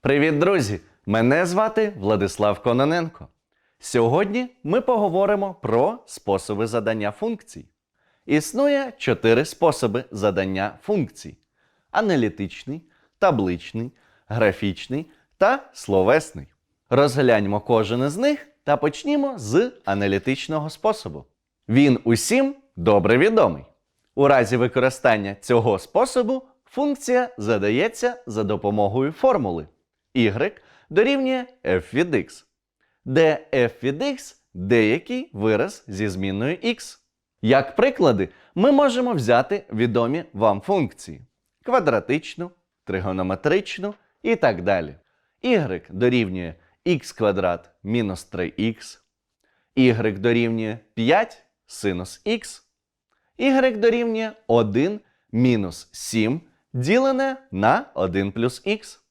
Привіт, друзі! Мене звати Владислав Кононенко. Сьогодні ми поговоримо про способи задання функцій. Існує чотири способи задання функцій: аналітичний, табличний, графічний та словесний. Розгляньмо кожен із них та почнімо з аналітичного способу. Він усім добре відомий. У разі використання цього способу функція задається за допомогою формули y дорівнює f від x, де f від x деякий вираз зі змінною x. Як приклади, ми можемо взяти відомі вам функції квадратичну, тригонометричну і так далі. y дорівнює x квадрат мінус 3x, y дорівнює 5 синус x, y дорівнює 1 мінус 7 ділене на 1 плюс х.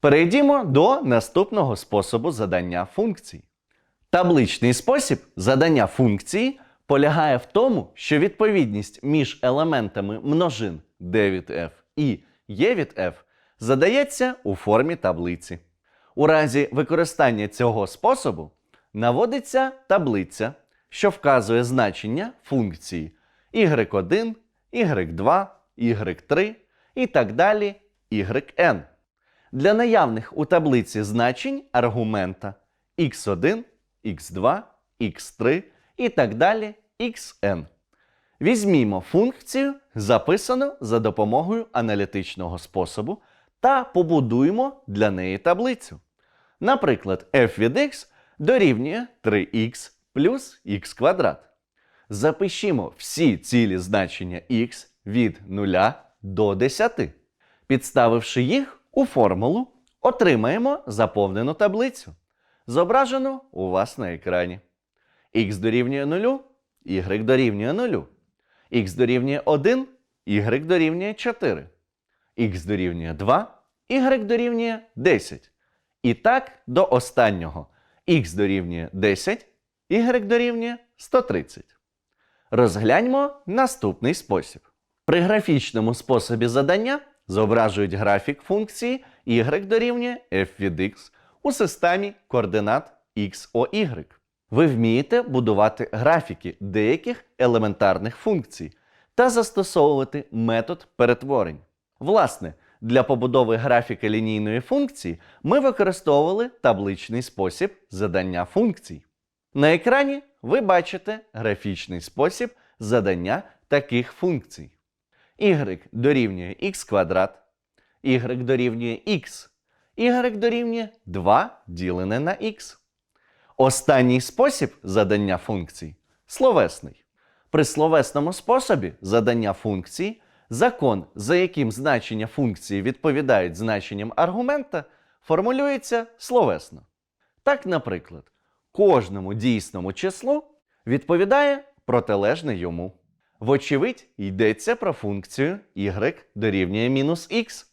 Перейдімо до наступного способу задання функцій. Табличний спосіб задання функції полягає в тому, що відповідність між елементами множин d від f і e від f задається у формі таблиці. У разі використання цього способу наводиться таблиця, що вказує значення функції y1, y2, y3 і так далі yn. Для наявних у таблиці значень аргумента x1, x2, x3 і так далі xn. Візьмімо функцію, записану за допомогою аналітичного способу, та побудуємо для неї таблицю. Наприклад, f від x дорівнює 3x плюс x квадрат. Запишімо всі цілі значення x від 0 до 10. Підставивши їх у формулу, отримаємо заповнену таблицю, зображену у вас на екрані. x дорівнює 0, y дорівнює 0, x дорівнює 1, y дорівнює 4, x дорівнює 2, y дорівнює 10. І так до останнього x дорівнює 10, y дорівнює 130. Розгляньмо наступний спосіб. При графічному способі задання зображують графік функції y дорівнює f від x у системі координат XOY. Ви вмієте будувати графіки деяких елементарних функцій та застосовувати метод перетворень. Власне, для побудови графіка лінійної функції ми використовували табличний спосіб задання функцій. На екрані ви бачите графічний спосіб задання таких функцій. Y дорівнює x квадрат, y дорівнює x, y дорівнює 2 ділене на x. Останній спосіб задання функцій словесний. При словесному способі задання функцій закон, за яким значення функції відповідають значенням аргумента, формулюється словесно. Так, наприклад, кожному дійсному числу відповідає протилежне йому. Вочевидь, йдеться про функцію y дорівнює мінус х.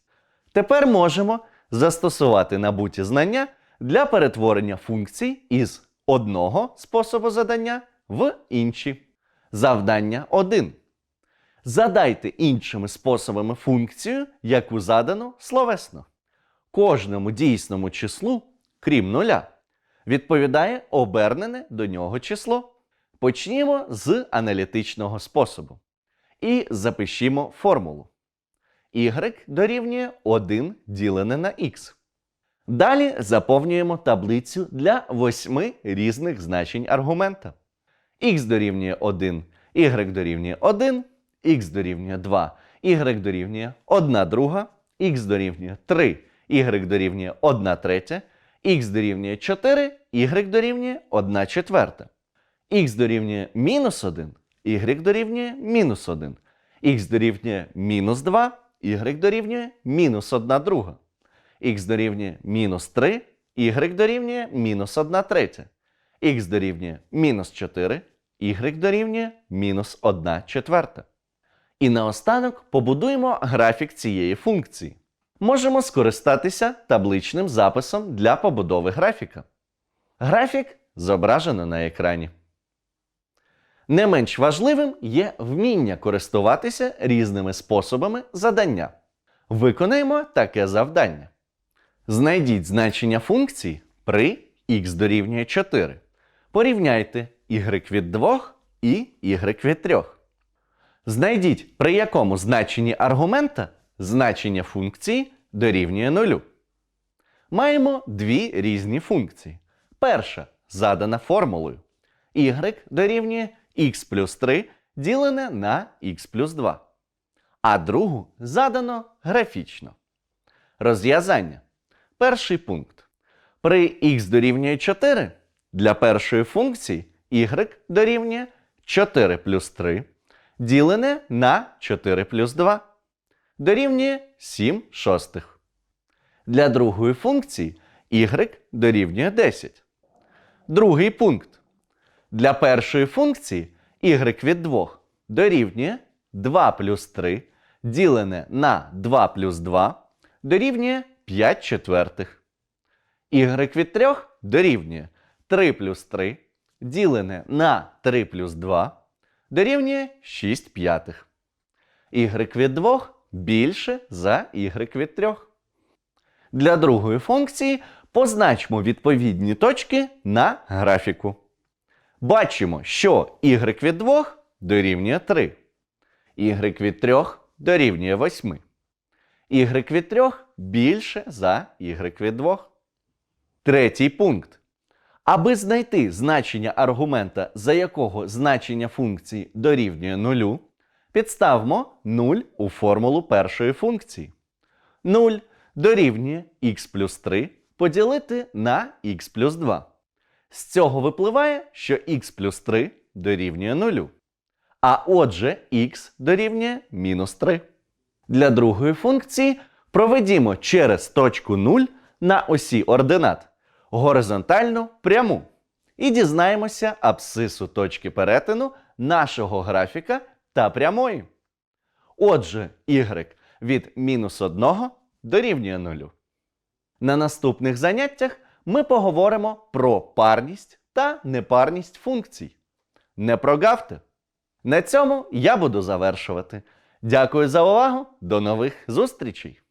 Тепер можемо застосувати набуті знання для перетворення функцій із одного способу задання в інші. Завдання 1. Задайте іншими способами функцію, яку задано словесно. Кожному дійсному числу, крім нуля, відповідає обернене до нього число. Почнімо з аналітичного способу. І запишімо формулу. y дорівнює 1 ділене на х. Далі заповнюємо таблицю для восьми різних значень аргумента. х дорівнює 1, y дорівнює 1, х дорівнює 2, y дорівнює 1 друга, х дорівнює 3, y дорівнює 1 третя, х дорівнює 4, y дорівнює 1 четверта. Х дорівнює мінус 1, y дорівнює мінус 1, х дорівнює мінус 2, y дорівнює мінус 1 друга, х дорівнює мінус 3, y дорівнює мінус 1 третя, х дорівнює мінус 4, y дорівнює мінус 1 четверта. І наостанок побудуємо графік цієї функції. Можемо скористатися табличним записом для побудови графіка. Графік зображено на екрані. Не менш важливим є вміння користуватися різними способами задання. Виконаємо таке завдання. Знайдіть значення функції при х дорівнює 4. Порівняйте y від 2 і y від 3. Знайдіть, при якому значенні аргумента значення функції дорівнює 0. Маємо дві різні функції. Перша задана формулою. y дорівнює x плюс 3 ділене на x плюс 2. А другу задано графічно. Розв'язання. Перший пункт. При х дорівнює 4 для першої функції y дорівнює 4 плюс 3 ділене на 4 плюс 2 дорівнює 7 шостих. Для другої функції y дорівнює 10. Другий пункт. Для першої функції y від 2 дорівнює 2 плюс 3 ділене на 2 плюс 2 дорівнює 5 четвертих. y від 3 дорівнює 3 плюс 3 ділене на 3 плюс 2 дорівнює 6 п'ятих. y від 2 більше за y від 3. Для другої функції позначмо відповідні точки на графіку. Бачимо, що y від 2 дорівнює 3, y від 3 дорівнює 8, y від 3 більше за y від 2. Третій пункт. Аби знайти значення аргумента, за якого значення функції дорівнює 0, підставмо 0 у формулу першої функції. 0 дорівнює х плюс 3 поділити на х плюс 2. З цього випливає, що х плюс 3 дорівнює 0. А отже, х дорівнює мінус 3. Для другої функції проведімо через точку 0 на осі ординат горизонтальну пряму. І дізнаємося абсцису точки перетину нашого графіка та прямої. Отже, y від мінус 1 дорівнює 0. На наступних заняттях ми поговоримо про парність та непарність функцій. Не прогавте! На цьому я буду завершувати. Дякую за увагу. До нових зустрічей!